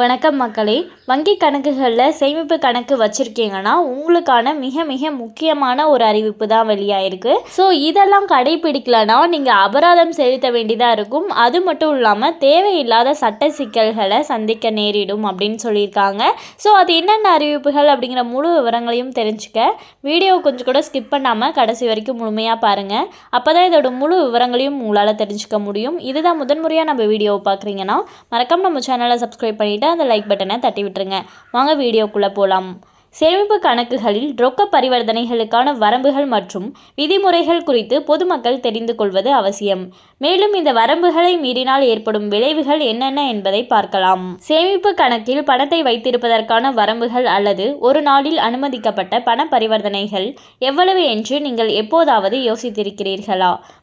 வணக்கம் மக்களே. வங்கி கணக்குகளில் சேமிப்பு கணக்கு வச்சுருக்கீங்கன்னா உங்களுக்கான மிக மிக முக்கியமான ஒரு அறிவிப்பு தான் வெளியாயிருக்கு. ஸோ இதெல்லாம் கடைபிடிக்கலனா நீங்கள் அபராதம் செலுத்த வேண்டியதாக இருக்கும். அது மட்டும் இல்லாமல் தேவையில்லாத சட்ட சிக்கல்களை சந்திக்க நேரிடும் அப்படின்னு சொல்லியிருக்காங்க. ஸோ அது என்னென்ன அறிவிப்புகள் அப்படிங்கிற முழு விவரங்களையும் தெரிஞ்சுக்க வீடியோ கொஞ்சம் கூட ஸ்கிப் பண்ணாமல் கடைசி வரைக்கும் முழுமையாக பாருங்கள் அப்போ தான் இதோட முழு விவரங்களையும் உங்களால் தெரிஞ்சுக்க முடியும். இதுதான் முதன்முறையாக நம்ம வீடியோவை பார்க்குறீங்கன்னா மறக்காம நம்ம சேனலை சப்ஸ்கிரைப் பண்ணிவிட்டு அந்த லைக் பட்டனை தட்டி விட்டுருங்க. வாங்க வீடியோக்குள்ளே போகலாம் சேமிப்பு கணக்குகளில் ரொக்க பரிவர்த்தனைகளுக்கான வரம்புகள் மற்றும் விதிமுறைகள் குறித்து பொதுமக்கள் தெரிந்து கொள்வது அவசியம். மேலும் இந்த வரம்புகளை மீறினால் ஏற்படும் விளைவுகள் என்னென்ன என்பதை பார்க்கலாம். சேமிப்பு கணக்கில் பணத்தை வைத்திருப்பதற்கான வரம்புகள் அல்லது ஒரு நாளில் அனுமதிக்கப்பட்ட பண பரிவர்த்தனைகள் எவ்வளவு என்று நீங்கள் எப்போதாவது யோசித்திருக்கிறீர்களா?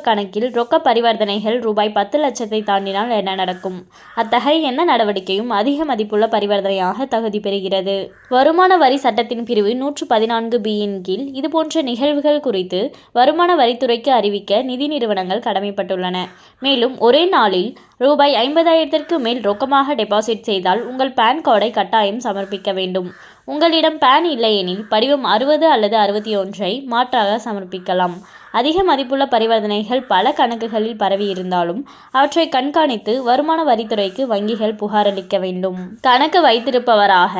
கணக்கில் ரொக்க பரிவர்த்தனைகள் ரூபாய் பத்து லட்சத்தை தாண்டினால் என்ன நடக்கும்? அத்தகைய என்ன நடவடிக்கையும் அதிக மதிப்புள்ள பரிவர்த்தனையாக தகுதி பெறுகிறது. வருமான வரி சட்டத்தின் பிரிவு நூற்று பதினான்கு பியின் கீழ் இதுபோன்ற நிகழ்வுகள் குறித்து வருமான வரித்துறைக்கு அறிவிக்க நிதி நிறுவனங்கள் கடமைப்பட்டுள்ளன. மேலும் ஒரே நாளில் ரூபாய் ஐம்பதாயிரத்திற்கு மேல் ரொக்கமாக டெபாசிட் செய்தால் உங்கள் பேன் கார்டை கட்டாயம் சமர்ப்பிக்க வேண்டும். உங்களிடம் பேன் இல்லையெனில் படிவம் அறுபது அல்லது அறுபத்தி ஒன்றை மாற்றாக சமர்ப்பிக்கலாம். அதிக மதிப்புள்ள பரிவர்த்தனைகள் பல கணக்குகளில் பரவி இருந்தாலும் அவற்றை கண்காணித்து வருமான வரித்துறைக்கு வங்கிகள் புகாரளிக்க வேண்டும். கணக்கு வைத்திருப்பவராக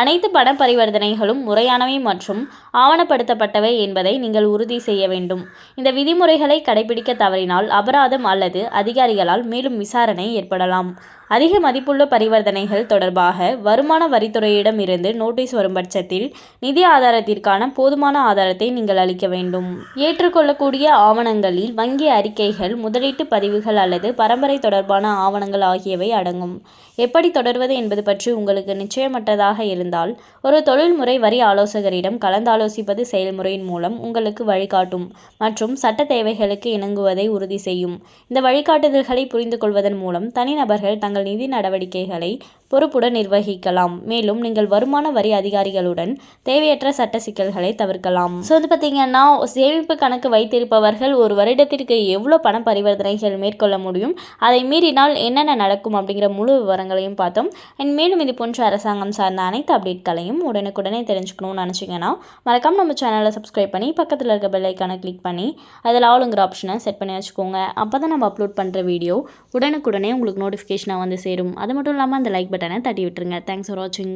அனைத்து பண பரிவர்த்தனைகளும் முறையானவை மற்றும் ஆவணப்படுத்தப்பட்டவை என்பதை நீங்கள் உறுதி செய்ய வேண்டும். இந்த விதிமுறைகளை கடைபிடிக்க தவறினால் அபராதம் அல்லது அதிகாரிகளால் மேலும் விசாரணை ஏற்படலாம். அதிக மதிப்புள்ள பரிவர்த்தனைகள் தொடர்பாக வருமான வரித்துறையிடம் இருந்து நோட்டீஸ் வரும் பட்சத்தில் நிதி ஆதாரத்திற்கான போதுமான ஆதாரத்தை நீங்கள் அளிக்க வேண்டும். ஏற்றுக்கொள்ளக்கூடிய ஆவணங்களில் வங்கி அறிக்கைகள் முதலீட்டு பதிவுகள் அல்லது பரம்பரை தொடர்பான ஆவணங்கள் ஆகியவை அடங்கும். எப்படி தொடர்வது என்பது பற்றி உங்களுக்கு நிச்சயமற்றதாக இருந்தால் ஒரு தொழில்முறை வரி ஆலோசகரிடம் கலந்தாலோசிப்பது செயல்முறையின் மூலம் உங்களுக்கு வழிகாட்டும் மற்றும் சட்ட தேவைகளுக்கு இணங்குவதை உறுதி செய்யும். இந்த வழிகாட்டுதல்களை புரிந்து கொள்வதன் மூலம் தனிநபர்கள் தங்கள் நிதி நடவடிக்கைகளை பொறுப்புடன் நிர்வகிக்கலாம். மேலும் நீங்கள் வருமான வரி அதிகாரிகளுடன் தேவையற்ற சட்ட சிக்கல்களை தவிர்க்கலாம். ஸோ வந்து பார்த்தீங்கன்னா சேமிப்பு கணக்கு வைத்திருப்பவர்கள் ஒரு வருடத்திற்கு எவ்வளோ பண பரிவர்த்தனைகள் மேற்கொள்ள முடியும் அதை மீறினால் என்னென்ன நடக்கும் அப்படிங்கிற முழு விவரங்களையும் பார்த்தோம். அண்ட் மேலும் இது போன்ற அரசாங்கம் சார்ந்த அனைத்து அப்டேட்களையும் உடனுக்குடனே தெரிஞ்சுக்கணும்னு நினச்சிங்கன்னா மறக்காமல் நம்ம சேனலை சப்ஸ்கிரைப் பண்ணி பக்கத்தில் இருக்க பெல் ஐக்கானை கிளிக் பண்ணி அதில் ஆளுங்கிற ஆப்ஷனை செட் பண்ணி வச்சுக்கோங்க. அப்போ தான் நம்ம அப்லோட் பண்ணுற வீடியோ உடனுக்குடனே உங்களுக்கு நோட்டிஃபிகேஷனாக வந்து சேரும். அது மட்டும் இல்லாமல் அந்த லைக் பட்டனை தட்டி விட்டுருங்க தேங்க்ஸ் ஃபார் வாட்சிங்